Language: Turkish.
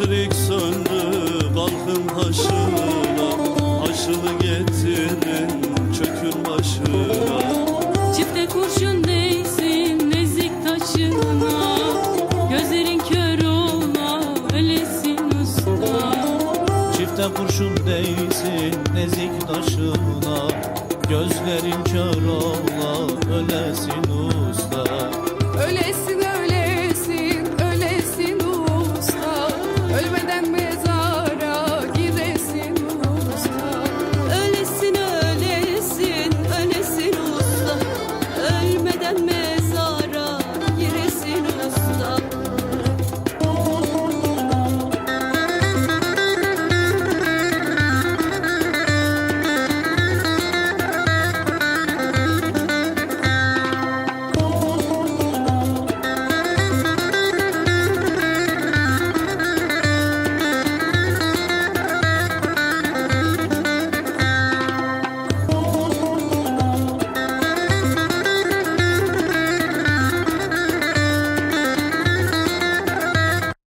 Elektrik söndü kalkın taşına. Aşını getirin çökün başına. Çifte kurşun değsin nezik taşına. Gözlerin kör ola ölesin usta. Çifte kurşun değsin nezik taşına. Gözlerin kör ola me